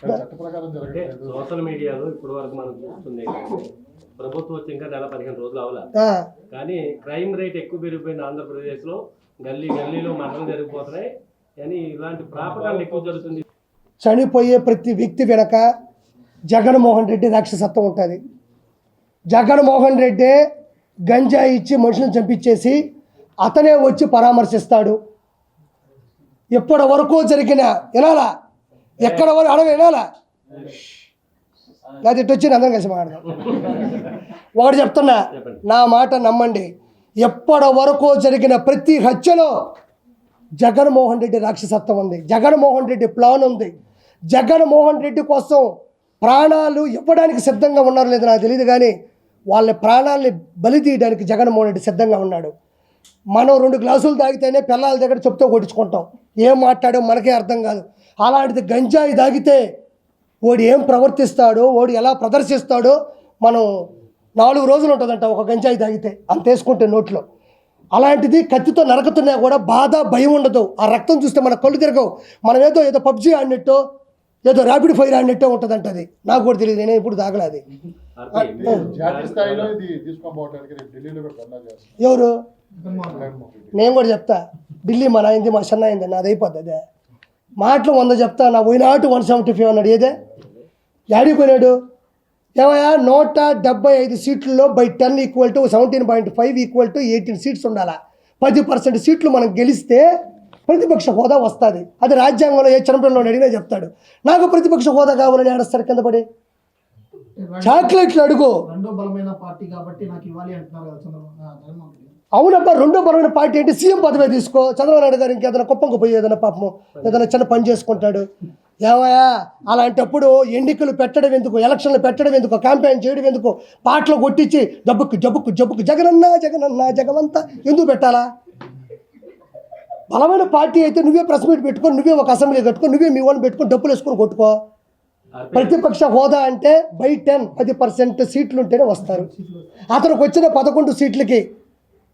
Social మీడియాలో ఇప్పటి వరకు మనం చూస్తుంది ప్రభుత్వం వచ్చి ఇంకా నెల పదిహేను రోజులు అవలా. కానీ క్రైమ్ రేట్ ఎక్కువ పెరిగిపోయింది ఆంధ్రప్రదేశ్లో గల్లీ గల్లీలో మరణం జరిగిపోతున్నాయి. కానీ ఇలాంటి ప్రాపకాలు ఎక్కువ జరుగుతుంది. చనిపోయే ప్రతి వ్యక్తి వెనక జగన్మోహన్ రెడ్డి రాక్షసత్వం ఉంటుంది. జగన్మోహన్ రెడ్డి గంజాయి ఇచ్చి మనుషులను చంపించేసి అతనే వచ్చి పరామర్శిస్తాడు. ఎప్పటి వరకు జరిగిన వినాలా? ఎక్కడ వరకు అడగ వినాలా? లేకపోతే వచ్చి అందరం కలిసి మాట్లాడదాం. ఒకటి చెప్తున్నా నా మాట నమ్మండి. ఎప్పటి వరకు జరిగిన ప్రతి హత్యలో జగన్మోహన్ రెడ్డి రాక్షసత్వం ఉంది. జగన్మోహన్ రెడ్డి ప్లాన్ ఉంది. జగన్మోహన్ రెడ్డి కోసం ప్రాణాలు ఇవ్వడానికి సిద్ధంగా ఉన్నారో లేదో నాకు తెలియదు కానీ వాళ్ళ ప్రాణాలని బలి తీయడానికి జగన్మోహన్ రెడ్డి సిద్ధంగా ఉన్నాడు. మనం రెండు గ్లాసులు తాగితేనే పిల్లల దగ్గర చెప్తూ కొట్టించుకుంటాం. ఏం మాట్లాడో మనకే అర్థం కాదు. అలాంటిది గంజాయి తాగితే ఓడి ఏం ప్రవర్తిస్తాడో ఓడి ఎలా ప్రదర్శిస్తాడో మనం నాలుగు రోజులు ఉంటుందంట ఒక గంజాయి తాగితే. అంత వేసుకుంటే నోట్లో. అలాంటిది కత్తితో నరకుతున్నా కూడా బాధ భయం ఉండదు. ఆ రక్తం చూస్తే మన కళ్ళు తిరగవు. మనం ఏదో ఏదో పబ్జీ ఆడినట్టు ఏదో ర్యాపిడ్ ఫైర్ ఆడినట్టే ఉంటుందంట అది. నాకు కూడా తెలియదు నేను ఇప్పుడు తాగలే అది. ఆర్పి, జాతీయ స్థాయిలో ఇది తీసుకొని పోవడానికి రేపు ఢిల్లీలో కూడా ధర్నా చేస్తున్నారు ఎవరు? నేను కూడా చెప్తా. ఢిల్లీ మన అయింది మా చెన్నై అయింది నాది అయిపోద్ది అదే. మాటలు వంద చెప్తా నా పోయినాటు వన్ సెవెంటీ ఫైవ్ అన్నాడు. ఏదే? యాడికి పోయినాడు? ఏమయ్యా? నూట డెబ్బై ఐదు సీట్లలో by ten equal to seventeen point five equal to eighteen seats ఉండాలా? పది పర్సెంట్ సీట్లు మనం గెలిస్తే ప్రతిపక్ష హోదా వస్తుంది. అది రాజ్యాంగంలో ఏ చిన్నపిల్లలు అడిగినా చెప్తాడు. నాకు ప్రతిపక్ష హోదా కావాలని ఏడుస్తాడు కింద పడి. చాక్లెట్లు అడుగు. రెండో బలమైన పార్టీ కాబట్టి నాకు ఇవ్వాలి అంటున్నారు అవునబ్బా రెండో బలమైన పార్టీ అంటే సీఎం పదవి తీసుకో. చంద్రబాబు నాయుడు గారు ఇంకేదైనా కుప్పంకు పోయి ఏదైనా పాపం ఏదైనా చిన్న పని చేసుకుంటాడు. ఏమయ్యా అలాంటప్పుడు ఎన్నికలు పెట్టడం ఎందుకు? ఎలక్షన్లు పెట్టడం ఎందుకు? క్యాంపెయిన్ చేయడం ఎందుకు? పాటలు కొట్టించి జబ్బుకు జబ్బుకు జబ్బుకు జగనన్న జగనన్న జగమంతా ఎందుకు పెట్టాలా? బలమైన పార్టీ అయితే నువ్వే ప్రెస్ మీట్ పెట్టుకో నువ్వే ఒక అసెంబ్లీ కట్టుకో నువ్వే మీ వాళ్ళని పెట్టుకొని డబ్బులు వేసుకొని కొట్టుకో. ప్రతిపక్ష హోదా అంటే బై టెన్ పది పర్సెంట్ సీట్లు ఉంటేనే వస్తారు. అతనికి వచ్చిన పదకొండు సీట్లకి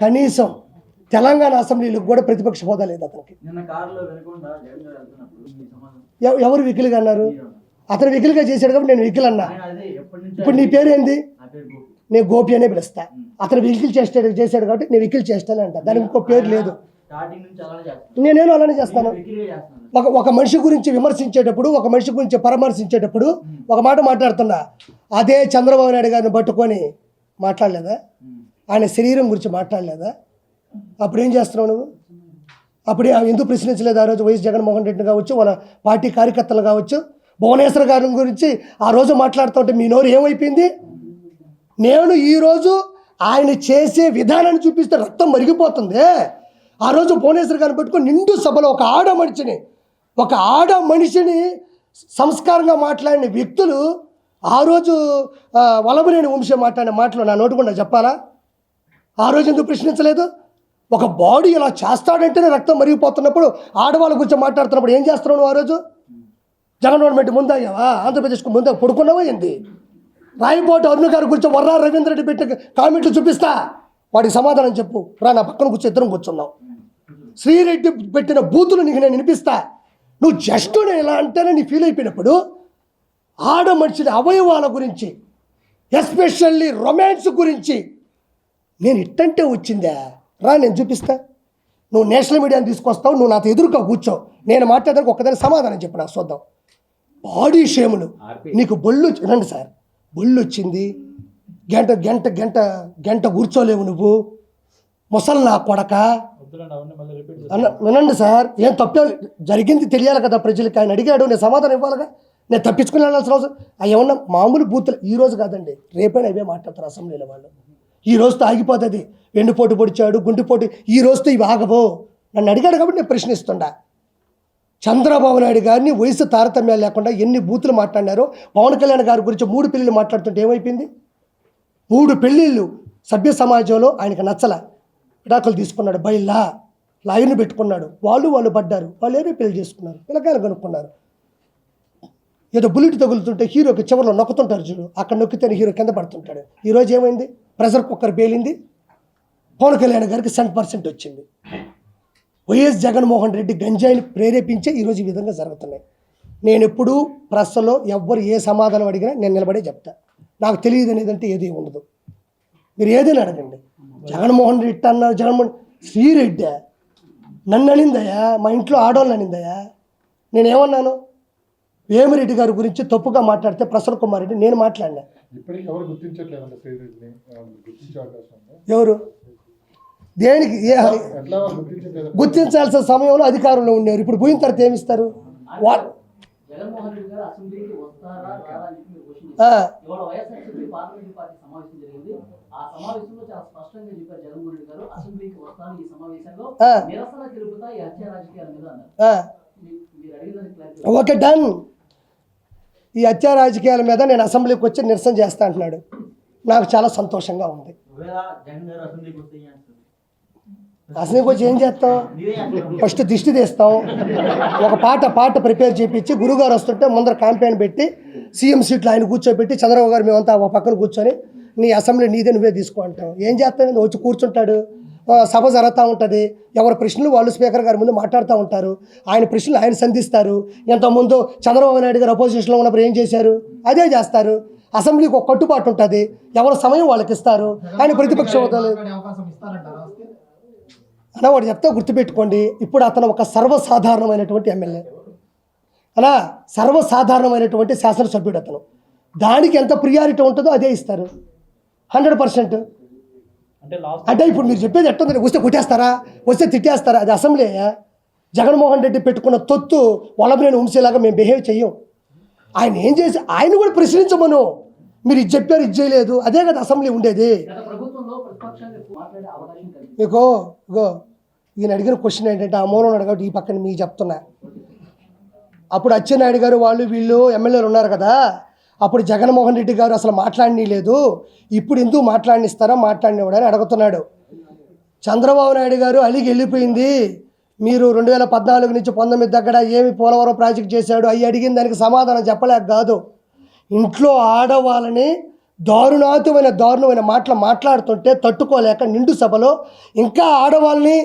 కనీసం తెలంగాణ అసెంబ్లీలకు కూడా ప్రతిపక్ష హోదా లేదు అతనికి. నిన్న ఎవరు వికిలిగా అన్నారు? అతను వికిలిగా చేశాడు కాబట్టి నేను వికిల్ అన్నా ఇప్పుడు నీ పేరు ఏంది నా పేరు గోపి. నేను గోపి అనే పిలుస్తా. అతను వికిల్ చేస్తాడు చేశాడు కాబట్టి నేను వికిల్ చేస్తాను అంట. దానికి ఇంకో పేరు లేదు. నుంచి అలానే చేస్తాను. ఒక ఒక మనిషి గురించి విమర్శించేటప్పుడు ఒక మనిషి గురించి పరామర్శించేటప్పుడు ఒక మాట మాట్లాడుతున్నా. అదే చంద్రబాబు నాయుడు గారిని పట్టుకొని మాట్లాడలేదా? ఆయన శరీరం గురించి మాట్లాడలేదా? అప్పుడు ఏం చేస్తున్నావు నువ్వు? అప్పుడే ఆమె ఎందుకు ప్రశ్నించలేదు ఆ రోజు వైఎస్ జగన్మోహన్ రెడ్డి కావచ్చు మన పార్టీ కార్యకర్తలు కావచ్చు భువనేశ్వర్ గారి గురించి ఆ రోజు మాట్లాడుతుంటే మీ నోరు ఏమైపోయింది? నేను ఈరోజు ఆయన చేసే విధానాన్ని చూపిస్తే రక్తం మరిగిపోతుంది. ఆ రోజు భువనేశ్వర్ గారిని పెట్టుకుని నిండు సభలో ఒక ఆడ మనిషిని ఒక ఆడ మనిషిని సంస్కారంగా మాట్లాడిన వ్యక్తులు ఆ రోజు ఆ, వంశం మాట్లాడిన మాటలు నా నోటుకుండా చెప్పాలా? ఆ రోజు ఎందుకు ప్రశ్నించలేదు? ఒక బాడీ ఇలా చేస్తాడంటేనే రక్తం మరిగిపోతున్నప్పుడు ఆడవాళ్ళ గురించి మాట్లాడుతున్నప్పుడు ఏం చేస్తున్నావు నువ్వు ఆ రోజు? జగన్మోహన్ ముందయ్యావా ఆంధ్రప్రదేశ్కు ముందే పడుకున్నావా ఏంది? రాయపోటు అరుణ్ గారి గురించి వర్రా రవీంద్ర రెడ్డి పెట్టిన కామెంట్లు చూపిస్తా. వాడికి సమాధానం చెప్పు. రా నా పక్కన కూర్చో ఇద్దరం కూర్చున్నాం శ్రీరెడ్డి పెట్టిన బూతులు నీకు నేను వినిపిస్తా. నువ్వు జస్ట్ నేను ఇలా అంటేనే నీ ఫీల్ అయిపోయినప్పుడు ఆడ మనిషిని అవయవాల గురించి ఎస్పెషల్లీ రొమాన్స్ గురించి నేను ఇట్టంటే వచ్చిందా? రా నేను చూపిస్తా. నువ్వు నేషనల్ మీడియాని తీసుకొస్తావు నువ్వు నాతో ఎదురుగా కూర్చో. నేను మాట్లాడడానికి ఒక్కదాని సమాధానం చెప్పు నాకు చూద్దాం. బాడీ షేములు. నీకు బొళ్ళు రండి సార్. బొళ్ళు వచ్చింది. గంట గంట గంట గంట కూర్చోలేవు నువ్వు. ముసలి నా కొడక. అన్న వినండి సార్ ఏం తప్పే జరిగింది తెలియాలి కదా ప్రజలకి. ఆయన అడిగాడు నేను సమాధానం ఇవ్వాలిగా. నేను తప్పించుకుని వెళ్ళాల్సిన అవసరం అవి ఏమన్నా మామూలు బూతులు ఈ రోజు కాదండి రేపైనా అవే మాట్లాడతారు అసెంబ్లీలో వాళ్ళు. ఈ రోజుతో ఆగిపోతుంది వెండిపోటు పొడిచాడు గుండెపోటు ఈ రోజుతో ఇవి ఆగబో నన్ను అడిగాడు కాబట్టి నేను ప్రశ్నిస్తుండా. చంద్రబాబు నాయుడు గారిని వయసు తారతమ్యాలు లేకుండా ఎన్ని బూతులు మాట్లాడినారో పవన్ కళ్యాణ్ గారి గురించి మూడు పెళ్ళిళ్ళు మాట్లాడుతుంటే ఏమైపోయింది? మూడు పెళ్ళిళ్ళు సభ్య సమాజంలో ఆయనకు నచ్చల. విడాకులు తీసుకున్నాడు బయల్లా. లాయర్ని పెట్టుకున్నాడు. వాళ్ళు వాళ్ళు పడ్డారు. వాళ్ళు ఏదో పెళ్ళి చేసుకున్నారు. పిల్లకాయలు కనుక్కున్నారు. ఏదో బుల్లెట్ తగులుతుంటే హీరోకి చివరిలో నొక్కుతుంటారు చూడు. అక్కడ నొక్కితేనే హీరో కింద పడుతుంటాడు. ఈరోజు ఏమైంది? ప్రెషర్ కుక్కర్ పేలింది. పవన్ కళ్యాణ్ గారికి సెవెన్ పర్సెంట్ వచ్చింది. వైఎస్ జగన్మోహన్ రెడ్డి గంజాయిని ప్రేరేపించే ఈరోజు ఈ విధంగా జరుగుతున్నాయి. నేను ఎప్పుడూ ప్రశ్నలో ఎవ్వరు ఏ సమాధానం అడిగినా నేను నిలబడే చెప్తా. నాకు తెలియదు అనేది ఏది ఉండదు. మీరు ఏదైనా అడగండి. జగన్మోహన్ రెడ్డి అన్నారు జగన్మోహన్ శ్రీరెడ్డి నన్ను అనిందయ్యా మా ఇంట్లో ఆడవాళ్ళు అనిందయ్యా. నేనేమన్నాను? వేమిరెడ్డి గారి గురించి తప్పుగా మాట్లాడితే ప్రసన్న కుమార్ రెడ్డి నేను మాట్లాడినా? ఇప్పటికీ ఎవరు గుర్తించట్లేదండి శ్రీరెడ్డిని ఆ, గుర్తించే అవకాశం ఉందా? ఎవరు? దేనికి? ఏ గుర్తించాల్సిన సమయంలో అధికారంలో ఉండేవారు. ఇప్పుడు పోయిన తర్వాత ఏమిస్తారు? వా జగన్మోహన్ రెడ్డి గారు అసెంబ్లీకి వస్తారా రారా అని చెప్పి మీరు క్వశ్చన్ ఆ, ఇవాళ వైఎస్ఆర్సీపీ పార్లమెంట్ పార్టీ సమావేశం జరిగింది. ఆ సమావేశంలో చాలా స్పష్టంగా చెప్పారు జగన్మోహన్ రెడ్డి గారు అసెంబ్లీకి వస్తాను ఈ సమావేశంలో ఆ. నిరసన తెలుపుతా ఈ హత్య రాజకీయాల మీద అన్నారు. ఆ. మీ- మీరు అడిగిన క్లారిటీ ఓకే డన్. ఈ హత్యా రాజకీయాల మీద నేను అసెంబ్లీకి వచ్చి నిరసన చేస్తా అంటున్నాడు. నాకు చాలా సంతోషంగా ఉంది. అసెంబ్లీకి అసెంబ్లీకి వచ్చి ఏం చేస్తాం. ఫస్ట్ దిష్టి తీస్తాం. ఒక పాట పాట ప్రిపేర్ చేయించి గురుగారు వస్తుంటే ముందర క్యాంపెయిన్ పెట్టి సీఎం సీట్లు ఆయన కూర్చోబెట్టి చంద్రబాబు గారు మేమంతా ఒక పక్కన కూర్చొని నీ అసెంబ్లీ నీదే నువ్వే తీసుకో అంటాం. ఏం చేస్తాను వచ్చి కూర్చుంటాడు. సభ జరుగుతూ ఉంటుంది. ఎవరి ప్రశ్నలు వాళ్ళు స్పీకర్ గారి ముందు మాట్లాడుతూ ఉంటారు. ఆయన ప్రశ్నలు ఆయన సంధిస్తారు. ఇంతకుముందు చంద్రబాబు నాయుడు గారు అపోజిషన్లో ఉన్నప్పుడు ఏం చేశారు? అదే చేస్తారు. అసెంబ్లీకి ఒక కట్టుబాటు ఉంటుంది. ఎవరి సమయం వాళ్ళకి ఇస్తారు. ఆయన ప్రతిపక్ష హోదాలు అలా వాడు చెప్తే గుర్తుపెట్టుకోండి. ఇప్పుడు అతను ఒక సర్వసాధారణమైనటువంటి ఎమ్మెల్యే. అలా సర్వసాధారణమైనటువంటి శాసనసభ్యుడు అతను. దానికి ఎంత ప్రియారిటీ ఉంటుందో అదే ఇస్తారు. Hundred percent. అంటే ఇప్పుడు మీరు చెప్పేది ఎట్టుంది వస్తే కొట్టేస్తారా? వస్తే తిట్టేస్తారా? అది అసెంబ్లీ జగన్మోహన్ రెడ్డి పెట్టుకున్న తొత్తు వలబరేని వంశీలాగా మేము బిహేవ్ చెయ్యం. ఆయన ఏం చేసి ఆయన కూడా ప్రశ్నించమను. మీరు ఇది చెప్పారు ఇది చేయలేదు. అదే కదా అసెంబ్లీ ఉండేది. ఇగో ఇగో ఈయన అడిగిన క్వశ్చన్ ఏంటంటే ఆ మూలం అడగటి ఈ పక్కన మీకు చెప్తున్నా. అప్పుడు అచ్చెన్నాయుడు గారు వాళ్ళు వీళ్ళు ఎమ్మెల్యేలు ఉన్నారు కదా. అప్పుడు జగన్మోహన్ రెడ్డి గారు అసలు మాట్లాడని లేదు ఇప్పుడు ఎందుకు మాట్లాడినిస్తారా మాట్లాడినవాడని అడుగుతున్నాడు. చంద్రబాబు నాయుడు గారు అలిగి వెళ్ళిపోయింది. మీరు రెండు వేల పద్నాలుగు నుంచి పంతొమ్మిది దగ్గర ఏమి పోలవరం ప్రాజెక్ట్ చేశాడు? అవి అడిగిన దానికి సమాధానం చెప్పలేక కాదు. ఇంట్లో ఆడవాళ్ళని దారుణాతమైన దారుణమైన మాటలు మాట్లాడుతుంటే తట్టుకోలేక నిండు సభలో ఇంకా ఆడవాళ్ళని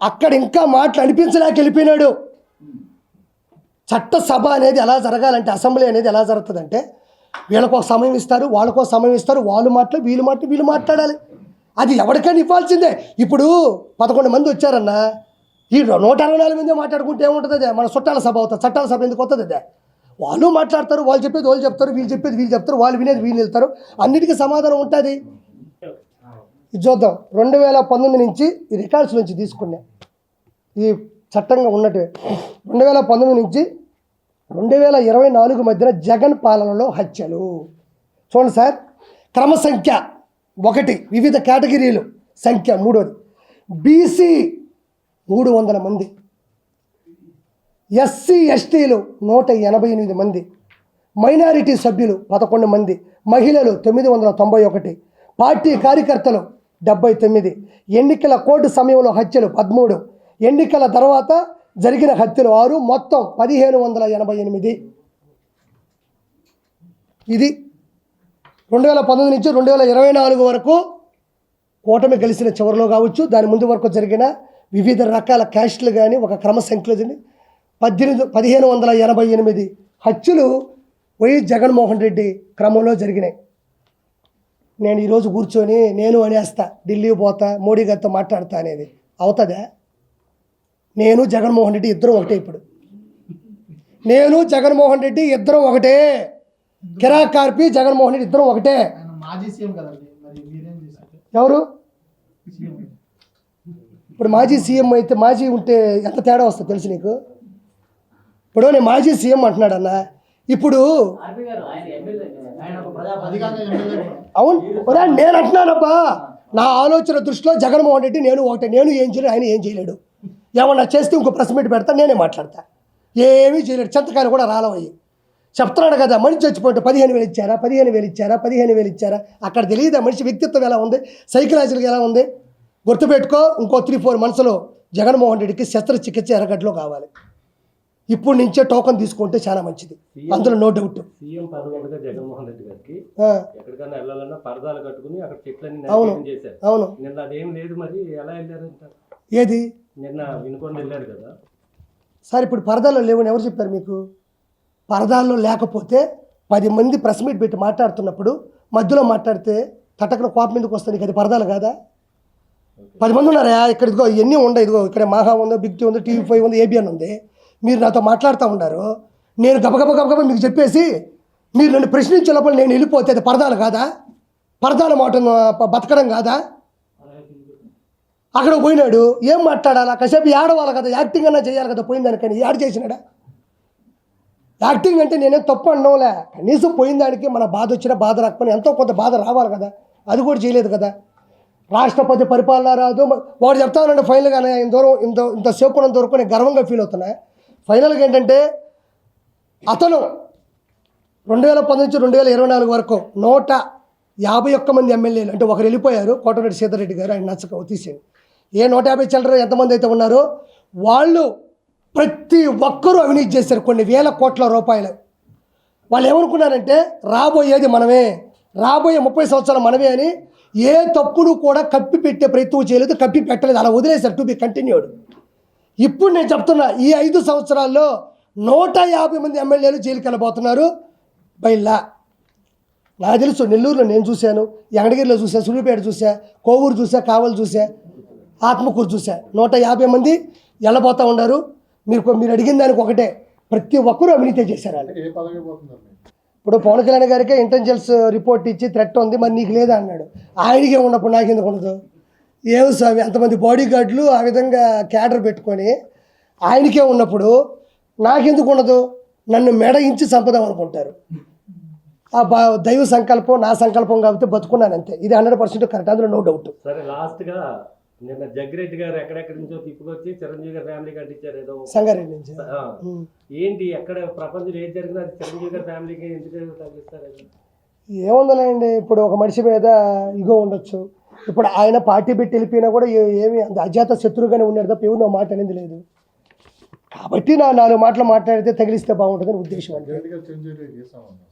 అక్కడ ఇంకా మాటలు అనిపించలేక వెళ్ళిపోయినాడు. చట్టసభ అనేది ఎలా జరగాలంటే అసెంబ్లీ అనేది ఎలా జరుగుతుందంటే వీళ్ళకు ఒక సమయం ఇస్తారు వాళ్ళకు ఒక సమయం ఇస్తారు వాళ్ళు మాటలు వీళ్ళు మాట్లా వీళ్ళు మాట్లాడాలి. అది ఎవరికైనా ఇవ్వాల్సిందే. ఇప్పుడు పదకొండు మంది వచ్చారన్నా ఈ నూట అరవై నాలుగు మంది మాట్లాడుకుంటే ఏముంటుంది అదే మన చుట్టాల సభ అవుతుంది. చట్టాల సభ ఎందుకు వస్తుంది అదే వాళ్ళు మాట్లాడతారు వాళ్ళు చెప్పేది వాళ్ళు చెప్తారు వీళ్ళు చెప్పేది వీళ్ళు చెప్తారు వాళ్ళు వినేది వీళ్ళు వెళ్తారు. అన్నిటికీ సమాధానం ఉంటుంది. ఇది చూద్దాం. రెండు వేల పంతొమ్మిది నుంచి ఈ రికార్డ్స్ నుంచి తీసుకున్నా. ఈ చట్టంగా ఉన్నట్టు రెండు వేల పంతొమ్మిది నుంచి రెండు వేల ఇరవై నాలుగు మధ్యన జగన్ పాలనలో హత్యలు. చూడండి సార్ క్రమ సంఖ్య ఒకటి వివిధ కేటగిరీలు సంఖ్య మూడోది. బీసీ మూడు వందల మంది ఎస్సీ ఎస్టీలు నూట ఎనభై ఎనిమిది మంది మైనారిటీ సభ్యులు పదకొండు మంది మహిళలు తొమ్మిది వందల తొంభై ఒకటి పార్టీ కార్యకర్తలు డెబ్బై తొమ్మిది ఎన్నికల కోర్టు సమయంలో హత్యలు పదమూడు ఎన్నికల తర్వాత జరిగిన హత్యలు ఆరు మొత్తం పదిహేను వందల ఎనభై ఎనిమిది. ఇది రెండు వేల పంతొమ్మిది నుంచి రెండు వేల ఇరవై నాలుగు వరకు కూటమి గెలిచిన చివరిలో కావచ్చు. దాని ముందు వరకు జరిగిన వివిధ రకాల క్యాస్ట్లు కానీ ఒక క్రమ సంఖ్యలో పద్దెనిమిది పదిహేను వందల ఎనభై ఎనిమిది హత్యలు వైఎస్ జగన్మోహన్ రెడ్డి క్రమంలో జరిగినాయి. నేను ఈరోజు కూర్చొని నేను అనేస్తా ఢిల్లీ పోతా మోడీ గారితో మాట్లాడతా అనేది. అవుతుందా? నేను జగన్మోహన్ రెడ్డి ఇద్దరం ఒకటే ఇప్పుడు. నేను జగన్మోహన్ రెడ్డి ఇద్దరం ఒకటే. కిరాక్ కార్పి జగన్మోహన్ రెడ్డి ఇద్దరం ఒకటే. ఆయన మాజీ సీఎం కదండి మరి మీరేం చేశారు? ఎవరు? ఇప్పుడు మాజీ సీఎం అయితే మాజీ ఉంటే ఎంత తేడా వస్తుంది తెలుసు నీకు? ఇప్పుడు నేను మాజీ సీఎం అంటున్నాడు అన్న ఇప్పుడు ఆర్పీ గారు ఆయన ఎమ్మెల్యే ఆయన ఒక అది కాక ప్రజాప్రతినిధి ఎమ్మెల్యే కూడా. అవును నేను అంటున్నానబ్బా. నా ఆలోచన దృష్టిలో జగన్మోహన్ రెడ్డి నేను ఒకటే. నేను ఏం చేయలేడు ఆయన ఏం చేయలేడు. ఏమన్నా చేస్తే ఇంకో ప్రెస్ మీట్ పెడతా నేనే మాట్లాడతా. ఏమీ చేయలేడు. చింతకాయలు కూడా రాలవయ్యి. చెప్తున్నాడు కదా మనిషి చచ్చిపోతే పదిహేను వేలు ఇచ్చారా పదిహేను వేలు ఇచ్చారా పదిహేను వేలు ఇచ్చారా? అక్కడ తెలియదా మనిషి వ్యక్తిత్వం ఎలా ఉంది? సైకలాజికల్ ఎలా ఉంది? గుర్తుపెట్టుకో ఇంకో త్రీ ఫోర్ మంత్స్లో జగన్మోహన్ రెడ్డికి శస్త్రచికిత్స ఎర్రగడ్డలో కావాలి. ఇప్పుడు నుంచే టోకన్ తీసుకుంటే చాలా మంచిది. అందులో నో డౌట్ సీఎం పదవి ఉండగా జగన్మోహన్ రెడ్డి గారికి ఆ, ఎక్కడికైనా వెళ్ళాలన్నా పరదాలు కట్టుకుని అక్కడ చెట్లన్నీ అవును. అవును. నిన్న అదేం లేదు మరి ఎలా వెళ్ళారంట? ఏది? నిన్న వినుకొని వెళ్ళారు కదా. సార్ ఇప్పుడు పరదాలో లేవని ఎవరు చెప్పారు మీకు? పరదాల్లో లేకపోతే పది మంది ప్రెస్ మీట్ పెట్టి మాట్లాడుతున్నప్పుడు మధ్యలో మాట్లాడితే తటకన కోపం ఎందుకు వస్తుంది? నీకు అది పరదాలు కాదా? పది మంది ఉన్నారా? ఇక్కడ ఇదిగో ఇవన్నీ ఉన్నాయి ఇదిగో ఇక్కడ మాహా ఉంది బిగ్ టీ ఉంది టీవీ ఫైవ్ ఉంది ఏబిఎన్ ఉంది. మీరు నాతో మాట్లాడుతూ ఉన్నారు. నేను గబగబ గబగబ మీకు చెప్పేసి మీరు నన్ను ప్రశ్నించే లోపల నేను వెళ్ళిపోతే అది పరదాలు కాదా? పరదాల మాట బతకడం కాదా? అక్కడ పోయినాడు. ఏం మాట్లాడాలా? కాసేపు ఏడవాలి కదా యాక్టింగ్ అన్నా చేయాలి కదా పోయిన దానికని యాడ్ చేసినాడా? యాక్టింగ్ అంటే నేనేం తప్పు అనడంలే కనీసం పోయిన దానికి మన బాధ వచ్చినా బాధ రాకపోయినా ఎంతో కొంత బాధ రావాలి కదా. అది కూడా చేయలేదు కదా. రాష్ట్రపతి పరిపాలన రాదు. వాడు చెప్తా ఉన్నాడు ఫైనల్గానే ఇంత దూరం ఇంత ఇంత సేపు ఉన్నంత వరకు నేను గర్వంగా ఫీల్ అవుతున్నా. ఫైనల్గా ఏంటంటే అతను రెండు వేల పంతొమ్మిది నుంచి రెండు వేల ఇరవై నాలుగు వరకు నూట యాభై ఒక్క మంది ఎమ్మెల్యేలు అంటే ఒకరు వెళ్ళిపోయారు. కోటరెడ్డి సీతారెడ్డి గారు ఆయన నచ్చక తీసేది ఏ నూట యాభై చిల్లర ఎంతమంది అయితే ఉన్నారో వాళ్ళు ప్రతి ఒక్కరూ అవినీతి చేశారు కొన్ని వేల కోట్ల రూపాయలు. వాళ్ళు ఏమనుకున్నారంటే రాబోయేది మనమే రాబోయే ముప్పై సంవత్సరాలు మనమే అని ఏ తప్పును కూడా కప్పి పెట్టే ప్రయత్నం చేయలేదు కప్పి పెట్టలేదు. అలా వదిలేశారు టు బి కంటిన్యూడ్ ఇప్పుడు నేను చెప్తున్నా ఈ ఐదు సంవత్సరాల్లో నూట యాభై మంది ఎమ్మెల్యేలు జైలుకి వెళ్ళబోతున్నారు బయల్లా నాకు తెలుసు నెల్లూరులో నేను చూశాను ఎంగడగిరిలో చూసా సూర్యాపేట చూసా కోవూరు చూసా కావలు చూసా ఆత్మకూరు చూసా. నూట యాభై మంది వెళ్ళబోతూ ఉన్నారు. మీరు మీరు అడిగిన దానికి ఒకటే. ప్రతి ఒక్కరూ అవినీతి చేశారు వాళ్ళు. అంటే ఏ పదవి పోతున్నారు మీరు? ఇప్పుడు పవన్ కళ్యాణ్ గారికి ఇంటెలిజెన్స్ రిపోర్ట్ ఇచ్చి థ్రెట్ ఉంది. మరి నీకు లేదా అన్నాడు. ఆయనకే ఉన్నప్పుడు నాకు ఎందుకు ఉండదు? ఏమి స్వామి అంతమంది బాడీ గార్డులు ఆ విధంగా క్యాడర్ పెట్టుకొని ఆయనకే ఉన్నప్పుడు నాకెందుకు ఉండదు? నన్ను మెడ ఇంచి చంపదాం అనుకుంటారు. ఆ బా దైవ సంకల్పం నా సంకల్పం కాబట్టి బతుకున్నాను అంతే. ఇది హండ్రెడ్ పర్సెంట్ కరెక్ట్. అందులో నో డౌట్ సరే లాస్ట్గా నిన్న జగ్గిరెడ్డి గారు ఎక్కడెక్కడి నుంచో తిప్పుకొచ్చి చిరంజీవి గారి ఫ్యామిలీకి అంటించారు ఏదో సంగారెడ్డి నుంచి. ఏంటి ఎక్కడ ప్రపంచంలో ఏది జరిగినా అది చిరంజీవి గారి ఫ్యామిలీకి ఎందుకు తగ్గిస్తారు? ఏముందలేండి ఇప్పుడు ఒక మనిషి మీద ఇగో ఉండొచ్చు. ఇప్పుడు ఆయన పార్టీ పెట్టి వెళ్ళిపోయినా కూడా ఏ- ఏమి అంత అజాత శత్రువుగానే ఉన్నాడు తప్ప ఎవరు నా మాట అనేది లేదు. కాబట్టి నా నాలుగు మాటలు మాట్లాడితే తగిలిస్తే బాగుంటుందని ఉద్దేశం